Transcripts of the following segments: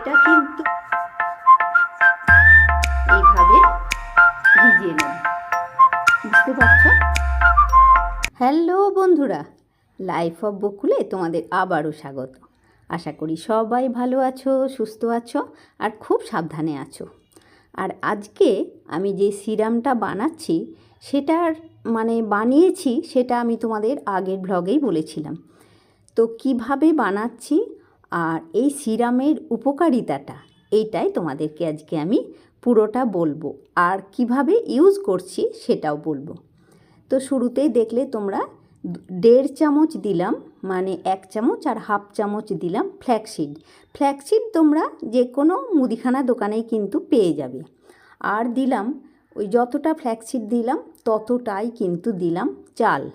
এটা কিন্তু এইভাবে ভিজিয়ে নেব। বুঝতে পারছ? হ্যালো বন্ধুরা লাইফ অফ বকুলে তোমাদের আবারও স্বাগত। আশা করি সবাই ভালো আছো, সুস্থ আছো আর খুব সাবধানে আছো। আর আজকে আমি যে সিরামটা বানাচ্ছি, সেটার মানে বানিয়েছি, সেটা আমি তোমাদের আগের ব্লগেই বলেছিলাম। তো কীভাবে বানাচ্ছি আর এই সিরামের উপকারিতাটা এইটাই তোমাদেরকে আজকে আমি পুরোটা বলব। আর কীভাবে ইউজ করছি সেটাও বলব। তো শুরুতেই দেখলে তোমরা দেড় চামচ দিলাম মানে এক চামচ আর হাফ চামচ দিলাম ফ্ল্যাক্সিড ফ্ল্যাক্সিড তোমরা যে কোনো মুদিখানা দোকানেই কিন্তু পেয়ে যাবে। আর দিলাম, ওই যতটা ফ্ল্যাক্সিড দিলাম, ততটাই কিন্তু দিলাম চাল।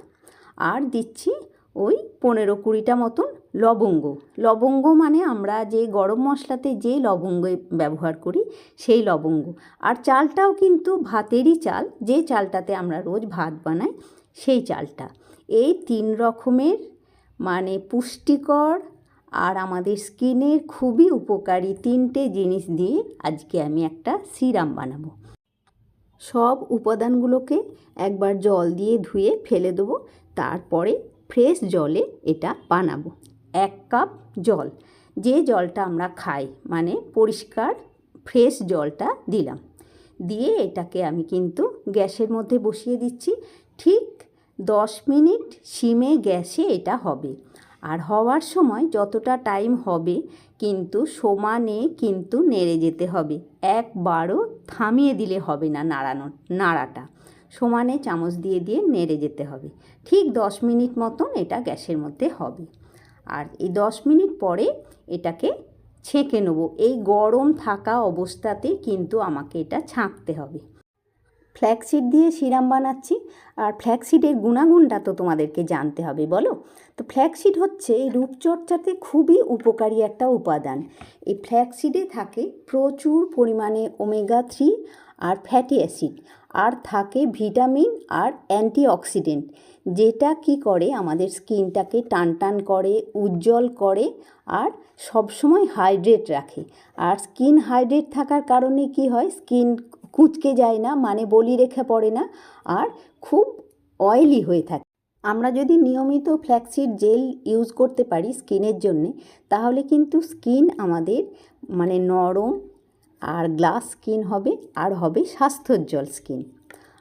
আর দিচ্ছি ওই পনেরো কুড়িটা মতন লবঙ্গ। লবঙ্গ মানে আমরা যে গরম মশলাতে যে লবঙ্গ ব্যবহার করি, সেই লবঙ্গ। আর চালটাও কিন্তু ভাতেরই চাল, যে চালটাতে আমরা রোজ ভাত বানাই, সেই চালটা। এই তিন রকমের মানে পুষ্টিকর আর আমাদের স্কিনের খুবই উপকারী তিনটে জিনিস দিয়ে আজকে আমি একটা সিরাম বানাবো। সব উপাদানগুলোকে একবার জল দিয়ে ধুয়ে ফেলে দেবো। তারপরে ফ্রেশ জলে এটা বানাবো। এক কাপ জল। যে জলটা আমরা খাই মানে পরিষ্কার, ফ্রেশ জলটা দিলাম। দিয়ে এটাকে আমি কিন্তু গ্যাসের মধ্যে বসিয়ে দিচ্ছি। ঠিক দশ মিনিট সিমে গ্যাসে এটা হবে। আর হওয়ার সময় যতটা টাইম হবে, কিন্তু সমানে কিন্তু নেড়ে যেতে হবে। একবারও থামিয়ে দিলে হবে না নাড়ানো, নাড়াটা। সমানে চামচ দিয়ে দিয়ে নেড়ে যেতে হবে। ঠিক দশ মিনিট মতন এটা গ্যাসের মধ্যে হবে। আর এই দশ মিনিট পরে এটাকে ছেঁকে নেব। এই গরম থাকা অবস্থাতে কিন্তু আমাকে এটা ছাঁকতে হবে। ফ্ল্যাক্সিড দিয়ে সিরাম বানাচ্ছি। আর ফ্ল্যাক্সিডের গুণাগুণটা তো তোমাদেরকে জানতে হবে, বলো? তো ফ্ল্যাক্সিড হচ্ছে রূপচর্চাতে খুবই উপকারী একটা উপাদান। এই ফ্ল্যাক্সিডে থাকে প্রচুর পরিমাণে ওমেগা থ্রি আর ফ্যাটি অ্যাসিড। আর থাকে ভিটামিন আর অ্যান্টিঅক্সিডেন্ট, যেটা কি করে আমাদের স্কিনটাকে টান টান করে, উজ্জ্বল করে আর সবসময় হাইড্রেট রাখে। আর স্কিন হাইড্রেট থাকার কারণে কি হয়, স্কিন কুঁচকে যায় না মানে বলি রেখে পড়ে না আর খুব অয়েলি হয়ে থাকে। আমরা যদি নিয়মিত ফ্ল্যাক্সিড জেল ইউজ করতে পারি স্কিনের জন্যে, তাহলে কিন্তু স্কিন আমাদের মানে নরম আর গ্লাস স্কিন হবে, আর হবে স্বাস্থ্যোজ্জ্বল স্কিন।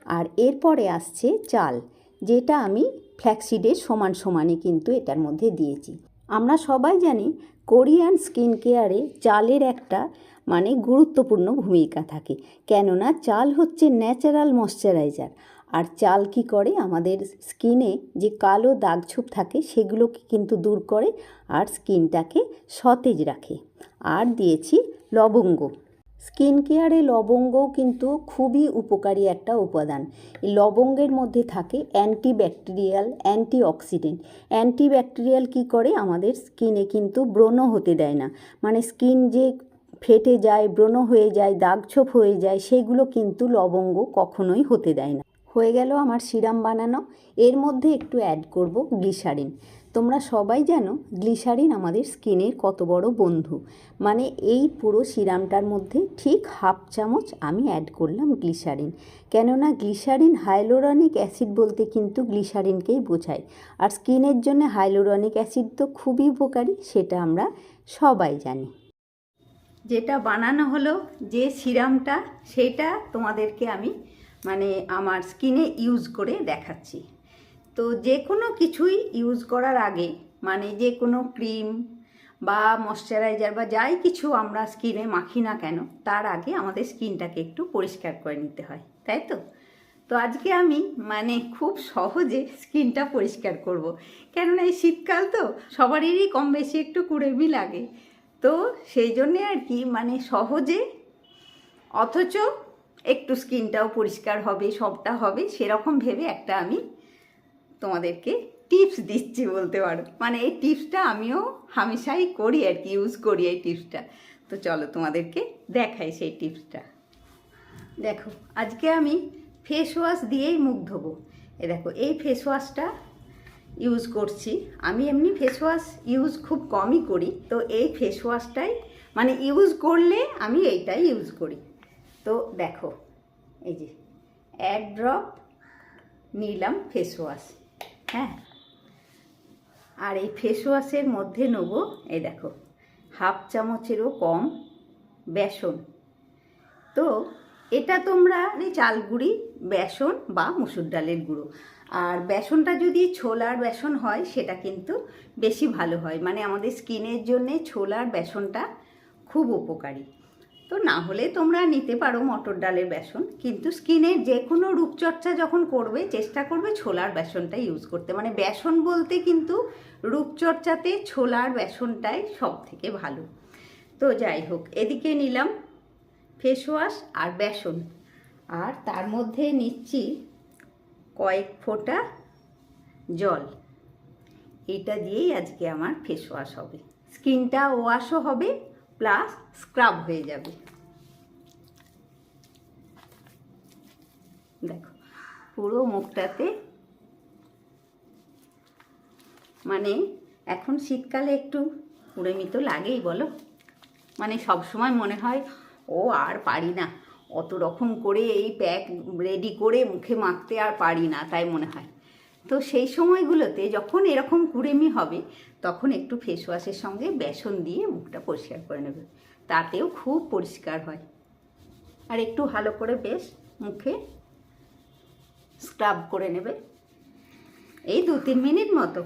আর এরপরে আসছে চাল, যেটা আমি ফ্ল্যাক্সিডের সমান সমানে কিন্তু এটার মধ্যে দিয়েছি। আমরা সবাই জানি কোরিয়ান স্কিন কেয়ারে চালের একটা মানে গুরুত্বপূর্ণ ভূমিকা থাকে, কেননা চাল হচ্ছে ন্যাচারাল ময়শ্চারাইজার। আর চাল কি করে? আমাদের স্কিনে যে কালো দাগছোপ থাকে, সেগুলোকে কিন্তু দূর করে আর স্কিনটাকে সতেজ রাখে। আর দিয়েছি লবঙ্গ। স্কিন কেয়ারে লবঙ্গও কিন্তু খুবই উপকারী একটা উপাদান। এই লবঙ্গের মধ্যে থাকে অ্যান্টিব্যাকটেরিয়াল অ্যান্টিঅক্সিডেন্ট। অ্যান্টিব্যাকটেরিয়াল কী করে? আমাদের স্কিনে কিন্তু ব্রণ হতে দেয় না। মানে স্কিন যে ফেটে যায়, ব্রণ হয়ে যায়, দাগছোপ হয়ে যায়, সেগুলো কিন্তু লবঙ্গ কখনোই হতে দেয় না। হয়ে গেল আমার সিরাম বানানো। এর মধ্যে একটু অ্যাড করব গ্লিসারিন। তোমরা সবাই জানো গ্লিসারিন আমাদের স্কিনের কত বড় বন্ধু। মানে এই পুরো সিরামটার মধ্যে ঠিক হাফ চামচ আমি অ্যাড করলাম গ্লিসারিন। কেননা গ্লিসারিন হাইলোরনিক অ্যাসিড বলতে কিন্তু গ্লিসারিনকেই বোঝায়। আর স্কিনের জন্য হাইলোরনিক অ্যাসিড তো খুবই উপকারী, সেটা আমরা সবাই জানি। যেটা বানানো হলো, যে সিরামটা, সেটা তোমাদেরকে আমি মানে আমার স্কিনে ইউজ করে দেখাচ্ছি। তো যে কোনো কিছুই ইউজ করার আগে মানে যে কোনো ক্রিম বা ময়শ্চারাইজার বা যাই কিছু আমরা স্কিনে মাখি না কেন, তার আগে আমাদের স্কিনটাকে একটু পরিষ্কার করে নিতে হয়, তাই তো তো আজকে আমি মানে খুব সহজে স্কিনটা পরিষ্কার করব। কেননা এই শীতকাল তো সবারই কম বেশি একটু কুড়েমি লাগে, তো সেই জন্যে আর কি মানে সহজে, অথচ একটু স্কিনটাও পরিষ্কার হবে, সবটা হবে, সেরকম ভেবে একটা আমি তোমাদেরকে টিপস দিচ্ছি বলতে পারো। মানে এই টিপসটা আমিও হামেশাই করি আর কি ইউজ করি এই টিপসটা তো চলো তোমাদেরকে দেখাই সেই টিপসটা দেখো, আজকে আমি ফেস ওয়াশ দিয়েই মুখ ধোবো। এ দেখো, এই ফেস ওয়াশটা ইউজ করছি। আমি এমনি ফেস ওয়াশ ইউজ খুব কমই করি। তো এই ফেস ওয়াশটাই মানে ইউজ করলে আমি এইটাই ইউজ করি। তো দেখো, এই যে, এক ড্রপ নিলাম ফেস ওয়াশ হ্যাঁ। আর এই ফেস ওয়াশের মধ্যে নেব, এই দেখো, হাফ চামচেরও কম বেসন। তো এটা তোমরা এই চাল গুঁড়ি বেসন বা মুসুর ডালের গুঁড়ো। আর বেসনটা যদি ছোলার বেসন হয়, সেটা কিন্তু বেশি ভালো হয়। মানে আমাদের স্কিনের জন্যে ছোলার বেসনটা খুব উপকারী। তো না হলে তোমরা নিতে পারো মটর ডালের বেসন, কিন্তু স্কিনের যে কোনো রূপচর্চা যখন করবে, চেষ্টা করবে ছোলার বেসনটা ইউজ করতে। মানে বেসন বলতে কিন্তু রূপচর্চাতে ছোলার বেসনটাই সব থেকে ভালো। তো যাই হোক, এদিকে নিলাম ফেস ওয়াশ আর বেসন। আর তার মধ্যে নিচ্ছি কয়েক ফোঁটা জল। এটা দিয়েই আজকে আমার ফেস ওয়াশ হবে। স্কিনটা ওয়াশও হবে প্লাস স্ক্রাব হয়ে যাবে। দেখো, পুরো মুখটাতে মানে এখন শীতকালে একটু কুড়েমি তো লাগেই, বলো? মানে সব সময় মনে হয়, ও আর পারি না। অত রকম করে এই প্যাক রেডি করে মুখে মাখতে আর পারি না, তাই মনে হয়। তো সেই সময়গুলোতে যখন এরকম কুড়েমি হবে, তখন একটু ফেস ওয়াশের সঙ্গে বেসন দিয়ে মুখটা পরিষ্কার করে নেবে। তাতেও খুব পরিষ্কার হয়। আর একটু ভালো করে বেশ মুখে স্ক্রাব করে নেবে। এই দু তিন মিনিট মতো।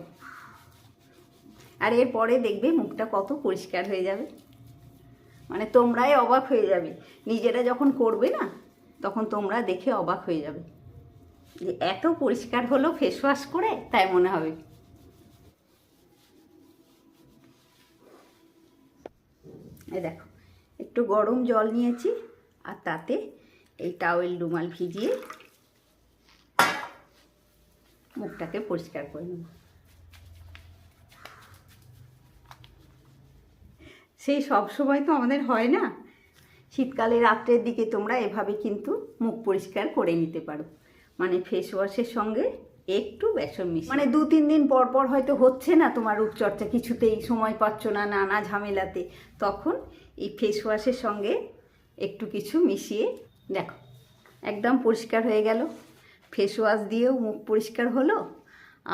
আর এরপরে দেখবে মুখটা কত পরিষ্কার হয়ে যাবে। মানে তোমরাই অবাক হয়ে যাবে। নিজেরা যখন করবে না, তখন তোমরা দেখে অবাক হয়ে যাবে। যে এত পরিষ্কার হলো ফেস ওয়াশ করে, তাই মনে হবে। এই দেখো, একটু গরম জল নিয়েছি, আর তাতে এই টাওয়েল রুমাল ভিজিয়ে মুখটাকে পরিষ্কার করে নেব। সেই সব সময় তো আমাদের হয় না। শীতকালে রাত্রের দিকে তোমরা এভাবে কিন্তু মুখ পরিষ্কার করে নিতে পারো। মানে ফেস ওয়াশের সঙ্গে একটু বেসন মিশিয়ে মানে দু তিন দিন পর পর হয়তো হচ্ছে না তোমার রূপচর্চা, কিছুতেই সময় পাচ্ছ না, নানা ঝামেলাতে। তখন এই ফেস ওয়াশের সঙ্গে একটু কিছু মিশিয়ে, দেখো, একদম পরিষ্কার হয়ে গেল। ফেস ওয়াশ দিয়েও মুখ পরিষ্কার হলো,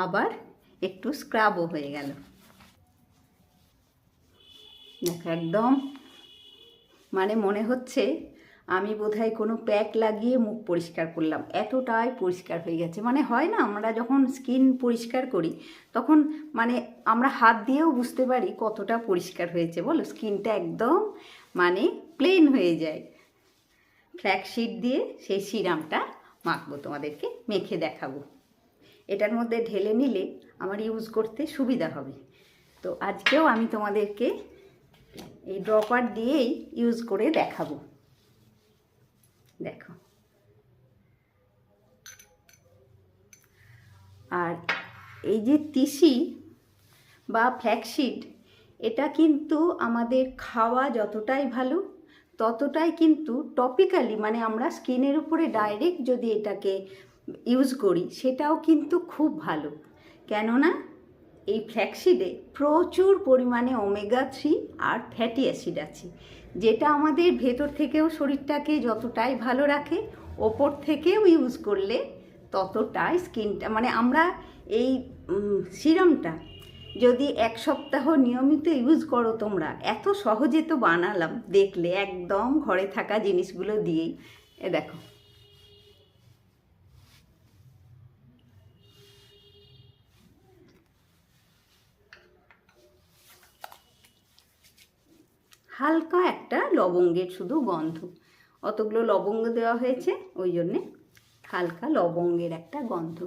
আবার একটু স্ক্রাবও হয়ে গেল। দেখো, একদম মানে মনে হচ্ছে আমি বোধহয় কোনো প্যাক লাগিয়ে মুখ পরিষ্কার করলাম। এতটাই পরিষ্কার হয়ে গেছে। মানে হয় না, আমরা যখন স্কিন পরিষ্কার করি, তখন মানে আমরা হাত দিয়েও বুঝতে পারি কতটা পরিষ্কার হয়েছে। বলো, স্কিনটা একদম মানে প্লেন হয়ে যায়। ফ্ল্যাক্সিড দিয়ে সেই সিরামটা মাখবো, তোমাদেরকে মেখে দেখাবো। এটার মধ্যে ঢেলে নিলে আমার ইউজ করতে সুবিধা হবে। তো আজকেও আমি তোমাদেরকে এই ড্রপার দিয়েই ইউজ করে দেখাবো। দেখো। আর এই যে তিসি বা ফ্ল্যাক্সিড এটা কিন্তু আমাদের খাওয়া যতটাই ভালো, ততটাই কিন্তু টপিক্যালি মানে আমরা স্কিনের উপরে ডাইরেক্ট যদি এটাকে ইউজ করি, সেটাও কিন্তু খুব ভালো। কেননা এই ফ্ল্যাক্সিডে প্রচুর পরিমাণে ওমেগা থ্রি আর ফ্যাটি অ্যাসিড আছে। যেটা আমাদের ভেতর থেকেও শরীরটাকে যতটাই ভালো রাখে, ওপর থেকেও ইউজ করলে ততটাই স্কিনটা মানে আমরা এই সিরামটা যদি এক সপ্তাহ নিয়মিত ইউজ করো তোমরা, এত সহজে তো বানালাম, দেখলে একদম ঘরে থাকা জিনিসগুলো দিয়েই। এ দেখো। হালকা একটা লবঙ্গের শুধু গন্ধ। অতগুলো লবঙ্গ দেওয়া হয়েছে, ওই জন্যে হালকা লবঙ্গের একটা গন্ধ।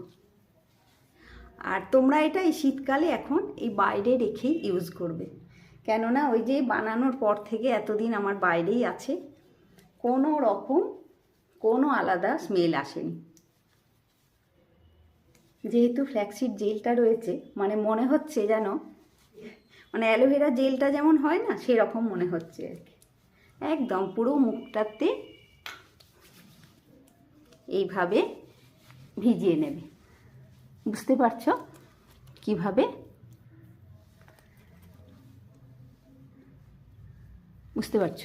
আর তোমরা এটা এই শীতকালে এখন এই বাইরে রেখেই ইউজ করবে। কেননা ওই যে বানানোর পর থেকে এতদিন আমার বাইরেই আছে, কোনো রকম কোনো আলাদা স্মেল আসেনি। যেহেতু ফ্ল্যাক্সিড জেলটা রয়েছে মানে মনে হচ্ছে যেন মানে অ্যালোভেরা জেলটা যেমন হয় না, সেরকম মনে হচ্ছে আর কি। একদম পুরো মুখটাতে এইভাবে ভিজিয়ে নেবে। বুঝতে পারছ কীভাবে? বুঝতে পারছ?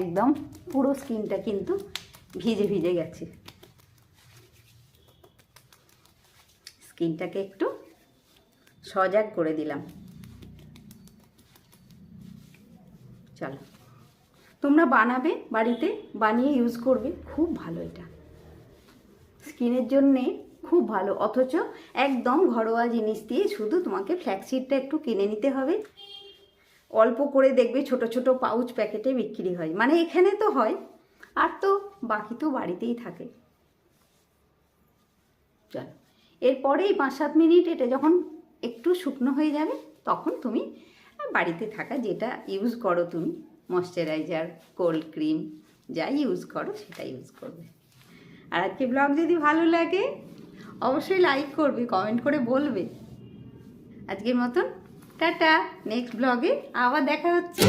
একদম পুরো স্কিনটা কিন্তু ভিজে ভিজে গেছে। স্কিনটাকে একটু সজাগ করে দিলাম। চলো। তোমরা বানাবে বাড়িতে, বানিয়ে ইউজ করবে। খুব ভালো এটা। স্কিনের জন্যে খুব ভালো। অথচ একদম ঘরোয়া জিনিস দিয়ে শুধু তোমাকে ফ্ল্যাক্সিডটা একটু কিনে নিতে হবে। অল্প করে দেখবে ছোট ছোট পাউচ প্যাকেটে বিক্রি হয়। মানে এখানে তো হয়, আর তো বাকি তো বাড়িতেই থাকে। চল। এরপরেই পাঁচ সাত মিনিট এটা যখন একটু শুকনো হয়ে যাবে, তখন তুমি বাড়িতে থাকা যেটা ইউজ করো তুমি ময়শ্চারাইজার কোল্ড ক্রিম যা ইউজ করো সেটা ইউজ করবে। আর আজকে ব্লগ যদি ভালো লাগে, অবশ্যই লাইক করবে কমেন্ট করে বলবে। আজকের মতন, টাটা নেক্সট ব্লগে আবার দেখা হচ্ছে।